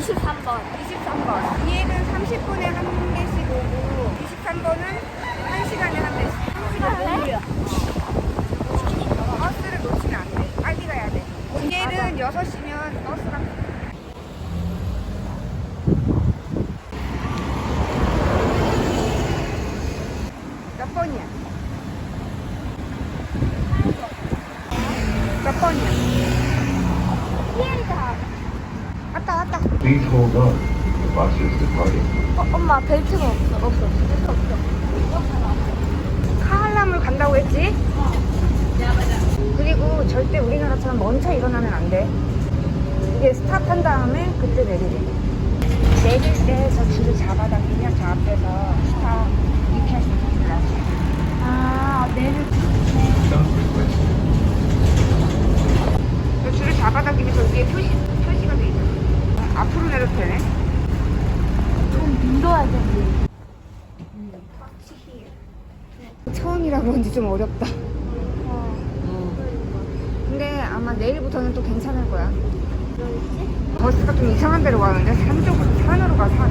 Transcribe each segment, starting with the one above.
23번. 23번. 이해는 30분에 한 개씩 오고 23번은 1시간에 한 개씩. 1시간에? 버스를 놓치면 안 돼. 빨리 가야 돼. 이해는 6시면 버스가 몇 번이야? Please hold on. The bus is departing. 어, 엄마, 벨트가 없어. 없어. 벨트 없어. 카알람을 간다고 했지? 그리고 절대 우리나라처럼 먼차 일어나면 안 돼. 이게 스탑한 다음에 그때 내리래. 내릴 때 저 줄을 잡아당기면 저 앞에서 스탑 이렇게 할수 있어. 아, 내릴 Stop request. 저 줄을 잡아당기면 저 위에 표시, 표시가 돼 있잖아. 앞으로 내려도 되네. 좀 밀어야 돼. 처음이라 그런지 좀 어렵다. 근데 아마 내일부터는 또 괜찮을 거야. 버스가 좀 이상한 데로 가는데 산 쪽으로 산으로 가 산.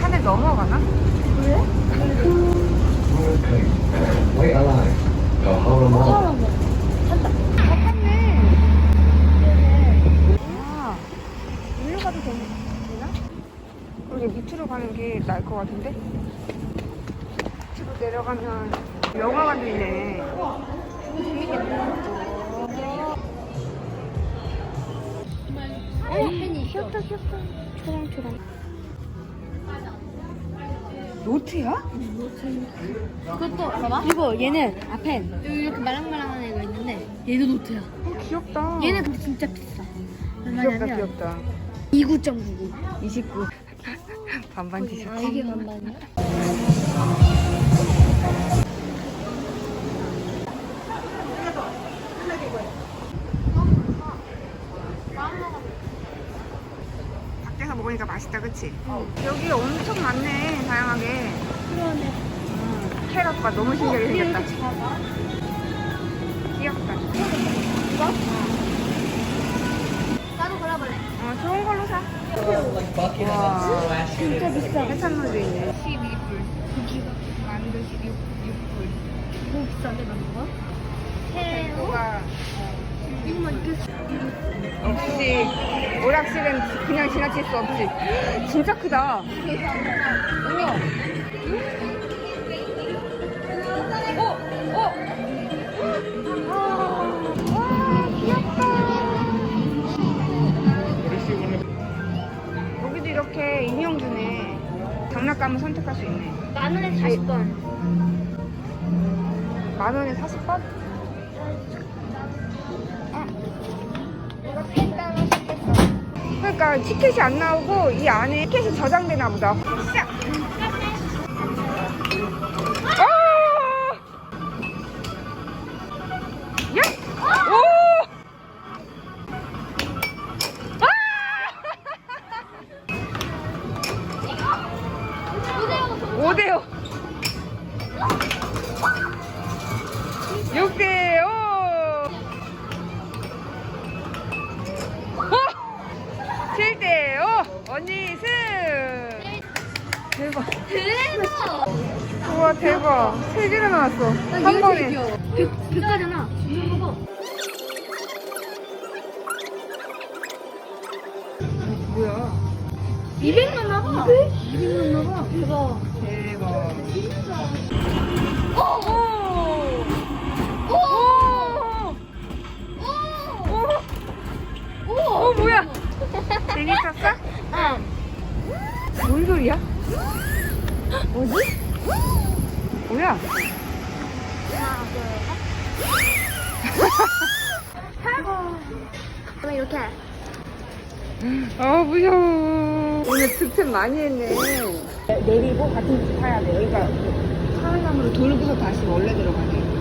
산을 넘어가나? 그래? The네. 아, 일로 가도 되나? 그러게 밑으로 가는 게 나을 것 같은데? 밑으로 내려가면 영화관도 있네. 어? 귀엽다 귀엽다 초롱초롱 노트야? 그것도 봐봐 그리고 얘는 앞에 여기 이렇게 말랑말랑한 애가 있는데 얘도 노트야 어, 귀엽다. 얘는 근데 진짜 비싸 귀엽다, 얼마냐면 귀엽다. 29.99 29. 반반 티셔츠. 아 이게 반반이야? 밖에서 먹으니까 맛있다, 그치? 여기 엄청 많네, 다양하게. 그러네 음, 캐럿과 너무 신기하게 생겼다. 귀엽다. 이거? 나도 골라볼래 어, 좋은 걸로 사. 와, 진짜 비싸 해산물도 있네. 12불. 만두 16, 6불. 너무 비싼데 만두가? 새우 뭐가 이거만 이렇게 없이 오락실은 그냥 지나칠 수 없지. 진짜 크다. 우와. 장난감을 선택할 수 있네. 만 원에 40번 만 원에 40번? 아, 이거 시켰어. 그러니까 티켓이 안 나오고 이 안에 티켓이 저장되나 보다. 싹! 아! 6대 5. 어! 7대 5. 언니 승. 대박. 대박 우와 대박. 세 개가 나왔어. 한 번에. 100, 100가잖아 이거 봐 뭐야? 200만 나봐 200만 나봐 대박 대박. 재밌었어? 응 뭔 소리야? 뭐지? 뭐야? 그럼 이렇게 아 무서워. 오늘 득템 많이 했네. 내리고 같은 길 타야 돼. 여기가 사람으로 돌고서 다시 원래 들어가네.